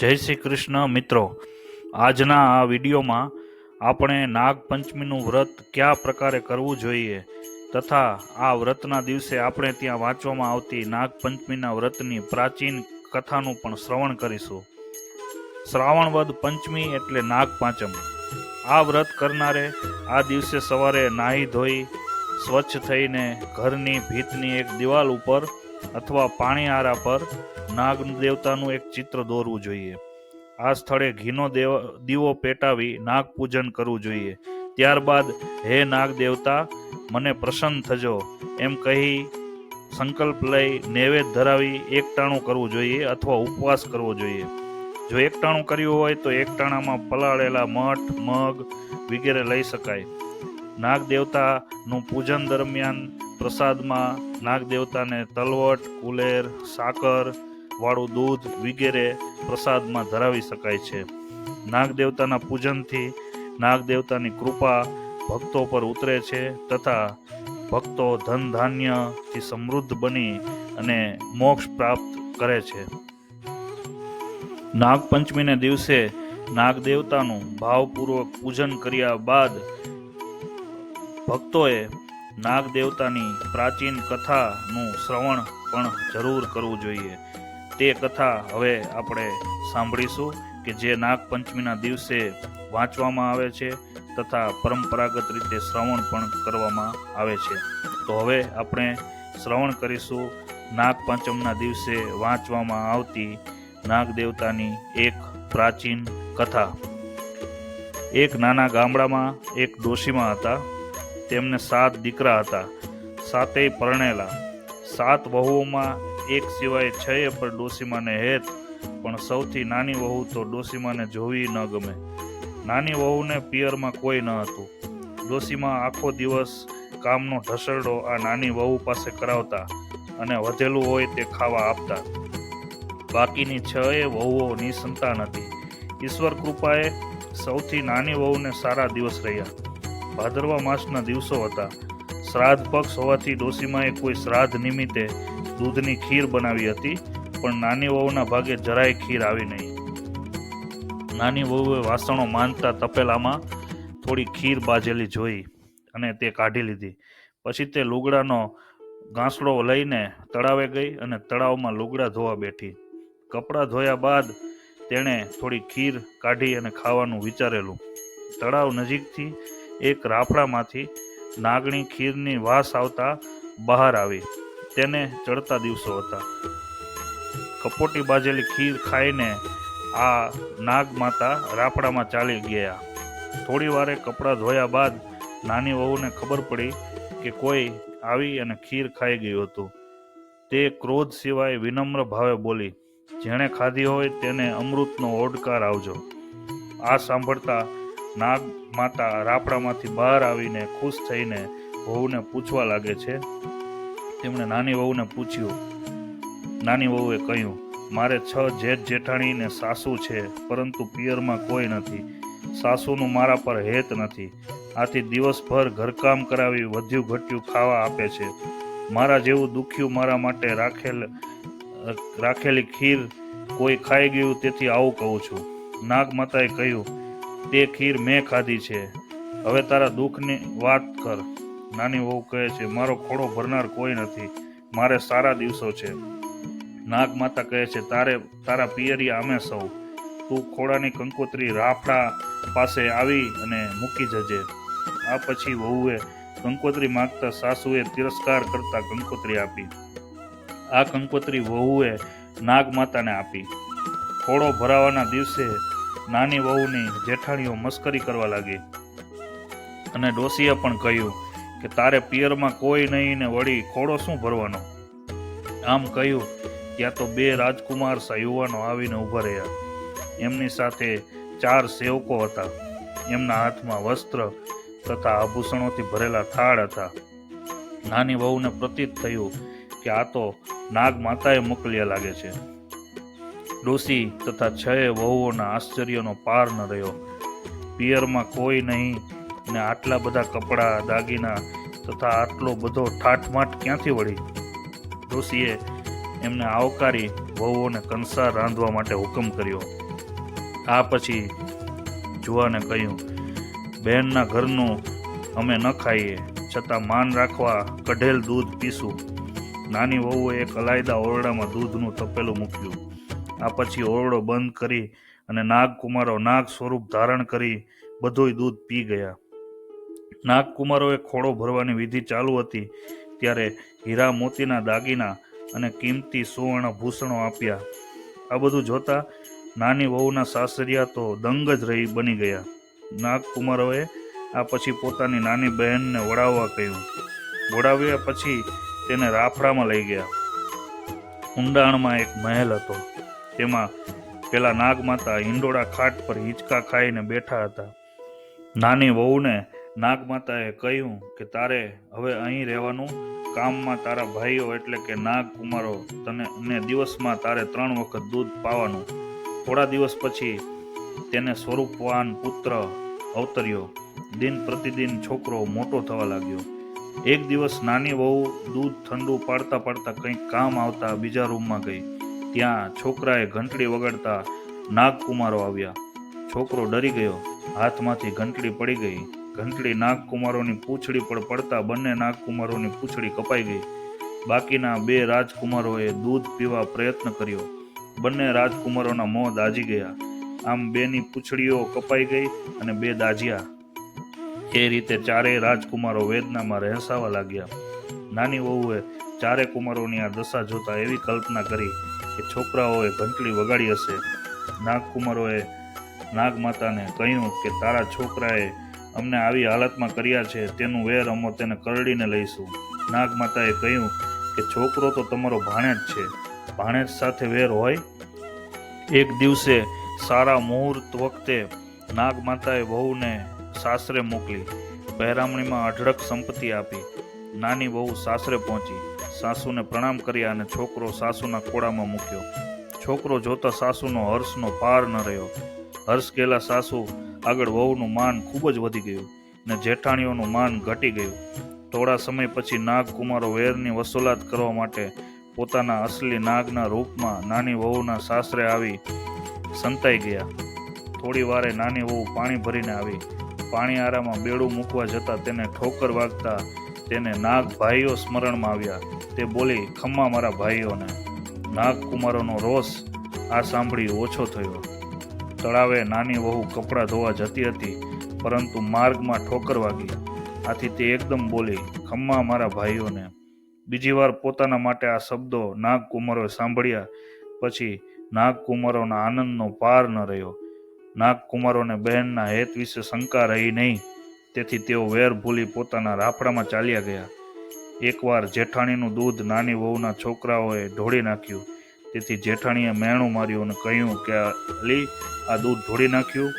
જય શ્રી કૃષ્ણ મિત્રો. આજના આ વિડીયોમાં આપણે નાગપંચમીનું વ્રત કયા પ્રકારે કરવું જોઈએ તથા આ વ્રતના દિવસે આપણે ત્યાં વાંચવામાં આવતી નાગપંચમીના વ્રતની પ્રાચીન કથાનું પણ શ્રવણ કરીશું. શ્રાવણ વદ પંચમી એટલે નાગપાંચમ. આ વ્રત કરનારે આ દિવસે સવારે નાહી ધોઈ, સ્વચ્છ થઈને ઘરની ભીતની એક દિવાલ ઉપર અથવા પાણી આરા પર નાગ દેવતાનું એક ચિત્ર દોરવું જોઈએ. આ સ્થળે ઘીનો દેવ, દીવો પેટાવી નાગ પૂજન કરવું જોઈએ. ત્યારબાદ, હે નાગ દેવતા મને પ્રસન્ન થજો. એમ કહી સંકલ્પ લઈ નૈવેદ્ય ધરાવી એકટાણું કરવું જોઈએ અથવા ઉપવાસ કરવો જોઈએ. જો એકટાણું કર્યું હોય તો એકટાણામાં પલાળેલા મઠ, મગ વગેરે લઈ શકાય. નાગ દેવતાનું પૂજન દરમિયાન પ્રસાદમાં નાગ દેવતાને તલવટ, કુલેર, સાકર વાળું દૂધ વગેરે પ્રસાદમાં ધરાવી શકાય છે. નાગ દેવતાના પૂજનથી નાગ દેવતાની કૃપા ભક્તો પર ઉતરે છે તથા ભક્તો ધન ધાન્યથી સમૃદ્ધ બની અને મોક્ષ પ્રાપ્ત કરે છે. નાગપંચમીને દિવસે નાગ દેવતાનું ભાવપૂર્વક પૂજન કર્યા બાદ ભક્તોએ નાગ દેવતાની પ્રાચીન કથાનું શ્રવણ પણ જરૂર કરવું જોઈએ. તે કથા હવે આપણે સાંભળીશું કે જે નાગપંચમીના દિવસે વાંચવામાં આવે છે તથા પરંપરાગત રીતે શ્રવણ પણ કરવામાં આવે છે. તો હવે આપણે શ્રવણ કરીશું નાગપંચમના દિવસે વાંચવામાં આવતી નાગ દેવતાની એક પ્રાચીન કથા. એક નાના ગામડામાં એક ડોશીમાં હતા. તેમને સાત દીકરા હતા. સાતેય પરણેલા. સાત વહુઓમાં એક સિવાય છએ પર ડોસીમાને હેત, પણ સૌથી નાની વહુ તો ડોસીમાને જોવી ન ગમે. નાની વહુને પિયરમાં કોઈ ન હતું. ડોસીમાં આખો દિવસ કામનો ઢસરડો આ નાની વહુ પાસે કરાવતા અને વધેલું હોય તે ખાવા આપતા. બાકીની છ એ વહુઓ નિસંતાન હતી. ઈશ્વર કૃપાએ સૌથી નાની વહુને સારા દિવસ રહ્યા. ભાદરવા માસના દિવસો હતા. શ્રાદ્ધ પક્ષ હોવાથી ડોસીમાએ કોઈ શ્રાદ્ધ નિમિત્તે દૂધની ખીર બનાવી હતી, પણ નાની વહુના ભાગે જરાય ખીર આવી નહીં. નાની વહુએ વાસણો માનતા તપેલામાં થોડી ખીર બાજેલી જોઈ અને તે કાઢી લીધી. પછી તે લુગડાનો ઘાસડો લઈને તળાવે ગઈ અને તળાવમાં લુગડા ધોવા બેઠી. કપડાં ધોયા બાદ તેણે થોડી ખીર કાઢી અને ખાવાનું વિચારેલું. તળાવ નજીકથી એક રાફડામાંથી નાગણી ખીરની વાસ આવતા બહાર આવી. તેને ચડતા દિવસો હતા. કપોટી બાજેલી ખીર ખાઈને આ નાગ માતા રાફડામાં ચાલી ગયા. થોડી વારે કપડાં ધોયા બાદ નાની વહુને ખબર પડી કે કોઈ આવી અને ખીર ખાઈ ગયું હતું. તે ક્રોધ સિવાય વિનમ્ર ભાવે બોલી, જેણે ખાધી હોય તેને અમૃતનો ઓડકાર આવજો. આ સાંભળતા નાગ માતા રાપડામાંથી બહાર આવીને ખુશ થઈને વહુને પૂછવા લાગે છે, તેમણે નાની વહુને પૂછ્યું. નાની વહુએ કહ્યું, મારે છ જેઠ જેઠાણી ને સાસુ છે, પરંતુ પિયરમાં કોઈ નથી. સાસુનું મારા પર હેત નથી. આથી દિવસભર ઘરકામ કરાવી વધ્યું ઘટ્યું ખાવા આપે છે. મારા જેવું દુખ્યું મારા માટે રાખેલ, રાખેલી ખીર કોઈ ખાઈ ગયું તેથી આવું કહું છું. નાગ માતાએ કહ્યું તે ખીર મેં ખાધી છે. હવે તારા દુઃખની વાત કર. નાની વહુ કહે છે, મારો ખોડો ભરનાર કોઈ નથી. મારે સારા દિવસો છે. નાગ માતા કહે છે, તારે, તારા પિયરી અમે સૌ. તું ખોડાની કંકોત્રી રાફડા પાસે આવી અને મૂકી જજે. આ પછી વહુએ કંકોત્રી માગતા સાસુએ તિરસ્કાર કરતા કંકોત્રી આપી. આ કંકોત્રી વહુએ નાગ માતાને આપી. ખોડો ભરાવાના દિવસે નાની વહુની જેઠાણીઓ મસ્કરી કરવા લાગી. અને ડોસીએ પણ કહ્યું કે તારે પિયરમાં કોઈ નહીં ને વળી ખોડો શું ભરવાનો? આમ કહ્યું, ત્યાં તો બે રાજકુમાર સા યુવાનો આવીને ઊભા રહ્યા. એમની સાથે ચાર સેવકો હતા. એમના હાથમાં વસ્ત્ર તથા આભૂષણોથી ભરેલા થાળ હતા. નાની વહુને પ્રતીત થયું કે આ તો નાગ માતાએ મોકલ્યા લાગે છે. ડોસી તથા છ વહુઓના આશ્ચર્યનો પાર ન રહ્યો. પિયરમાં કોઈ નહીં ને આટલા બધા કપડાં, દાગીના તથા આટલો બધો ઠાઠમાઠ ક્યાંથી વળી? ડોસીએ એમને આવકારી વહુઓને કંસાર રાંધવા માટે હુકમ કર્યો. આ પછી જુવાને કહ્યું, બહેનના ઘરનું અમે ન ખાઈએ, છતાં માન રાખવા કઢેલ દૂધ પીશું. નાની વહુએ એક અલાયદા ઓરડામાં દૂધનું તપેલું મૂક્યું. આ પછી ઓરડો બંધ કરી અને નાગકુમારો નાગ સ્વરૂપ ધારણ કરી બધુંય દૂધ પી ગયા. નાગકુમારોએ ખોળો ભરવાની વિધિ ચાલુ હતી ત્યારે હીરા મોતીના દાગીના અને કિંમતી સુવર્ણ ભૂષણો આપ્યા. આ બધું જોતા નાની વહુના સાસરિયા તો દંગ જ રહી બની ગયા. નાગકુમારોએ આ પછી પોતાની નાની બહેનને વડાવવા કહ્યું. વડાવ્યા પછી તેને રાફડામાં લઈ ગયા. ઊંડાણમાં એક મહેલ હતો. તેમાં પેલા નાગમાતા હિંડોળા ખાટ પર હિંચકા ખાઈને બેઠા હતા. નાની વહુને નાગમાતાએ કહ્યું કે, તારે હવે અહીં રહેવાનું? કામમાં તારા ભાઈઓ એટલે કે નાગકુમારો તને ને દિવસમાં તારે ત્રણ વખત દૂધ પાવાનું. થોડા દિવસ પછી તેને સ્વરૂપવાન પુત્ર અવતર્યો. દિન પ્રતિદિન છોકરો મોટો થવા લાગ્યો. એક દિવસ નાની વહુ દૂધ ઠંડુ પાડતા પાડતા કંઈક કામ આવતા બીજા રૂમમાં ગઈ. ત્યાં છોકરાએ ઘંટડી વગાડતા નાગકુમારો આવ્યા. છોકરો ડરી ગયો. હાથમાંથી ઘંટડી પડી ગઈ. ઘંટડી નાગકુમારોની પૂંછડી પર પડતા બંને નાગકુમારોની પૂંછડી કપાઈ ગઈ. બાકીના બે રાજકુમારોએ દૂધ પીવા પ્રયત્ન કર્યો. બંને રાજકુમારોના મોં દાજી ગયા. આમ બેની પૂંછડીઓ કપાઈ ગઈ અને બે દાજ્યા એ રીતે ચારેય રાજકુમારો વેદનામાં રહેસાવા લાગ્યા. નાની વહુએ ચારે કુમારોની આ દશા જોતા એવી કલ્પના કરી કે છોકરાઓએ ઘંટડી વગાડી હશે. નાગકુમારોએ નાગમાતાને કહ્યું કે તારા છોકરાએ અમને આવી હાલતમાં કર્યા છે, તેનું વેર અમો તેને કરડીને લઈશું. નાગમાતાએ કહ્યું કે છોકરો તો તમારો ભાણેજ છે. ભાણેજ સાથે વેર હોય? એક દિવસે સારા મુહૂર્ત વખતે નાગમાતાએ વહુને સાસરે મોકલી પહેરામણીમાં અઢળક સંપત્તિ આપી. નાની વહુ સાસરે પહોંચી. સાસુને પ્રણામ કર્યા અને છોકરો સાસુના ખોળામાં મૂક્યો. છોકરો જોતા સાસુનો હર્ષનો પાર ન રહ્યો. હર્ષ ગયેલા સાસુ આગળ વહુનું માન ખૂબ જ વધી ગયું ને જેઠાણીઓનું માન ઘટી ગયું. થોડા સમય પછી નાગકુમારો વેરની વસૂલાત કરવા માટે પોતાના અસલી નાગના રૂપમાં નાની વહુના સાસરે આવી સંતાઈ ગયા. થોડી વારે નાની વહુ પાણી ભરીને આવી. પાણી આરામાં બેડું મૂકવા જતા તેને ઠોકર વાગતા તેને નાગ ભાઈઓ સ્મરણમાં આવ્યા. તે બોલી, ખમ્મા મારા ભાઈઓને. નાગકુમારોનો રોષ આ સાંભળી ઓછો થયો. તળાવે નાની વહુ કપડાં ધોવા જતી હતી, પરંતુ માર્ગમાં ઠોકર વાગી. આથી તે એકદમ બોલી, ખમ્મા મારા ભાઈઓને. બીજી વાર પોતાના માટે આ શબ્દો નાગકુમારોએ સાંભળ્યા. પછી નાગકુમારોના આનંદનો પાર ન રહ્યો. નાગકુમારોને બહેનના હેત વિશે શંકા રહી નહીં. તેથી તેઓ વેર ભૂલી પોતાના રાફડામાં ચાલ્યા ગયા. એકવાર જેઠાણીનું દૂધ નાની વહુના છોકરાઓએ ઢોળી નાખ્યું. તેથી જેઠાણીએ મેણું માર્યું અને કહ્યું કે, અલી, આ દૂધ ઢોળી નાખ્યું?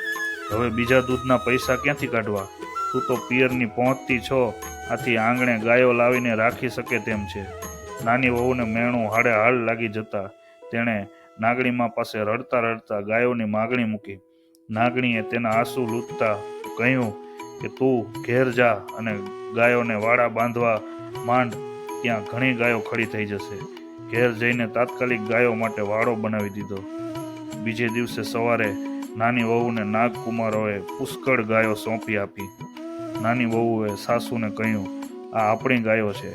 હવે બીજા દૂધના પૈસા ક્યાંથી કાઢવા? તું તો પિયરની પહોંચતી છો. આથી આંગણે ગાયો લાવીને રાખી શકે તેમ છે. નાની વહુને મેણું હાડે હાડ લાગી જતા તેણે નાગણીમાં પાસે રડતા રડતા ગાયોની માગણી મૂકી. નાગણીએ તેના આંસુ લૂંટતા કહ્યું કે તું ઘેર જા અને ગાયોને વાડા બાંધવા માંડ, ત્યાં ઘણી ગાયો ખડી થઈ જશે. ઘેર જઈને તાત્કાલિક ગાયો માટે વાડો બનાવી દીધો. બીજે દિવસે સવારે નાની વહુને નાગકુમારોએ પુષ્કળ ગાયો સોંપી આપી. નાની વહુએ સાસુને કહ્યું, આ આપણી ગાયો છે.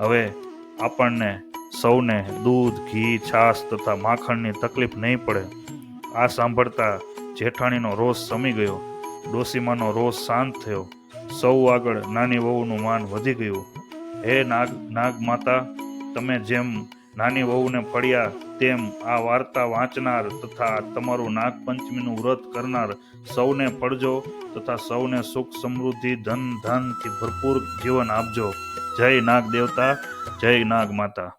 હવે આપણને સૌને દૂધ, ઘી, છાશ તથા માખણની તકલીફ નહીં પડે. આ સાંભળતા જેઠાણીનો રોષ સમી ગયો. ડોસીમાનો રોષ શાંત થયો. સૌ આગળ નાની વહુનું માન વધી ગયું. હે નાગ નાગ માતા, તમે જેમ નાની વહુને ફળ્યા, તેમ આ વાર્તા વાંચનાર તથા તમારું નાગપંચમીનું વ્રત કરનાર સૌને ફળજો તથા સૌને સુખ સમૃદ્ધિ, ધન ધાનથી ભરપૂર જીવન આપજો. જય નાગ દેવતા, જય નાગ માતા.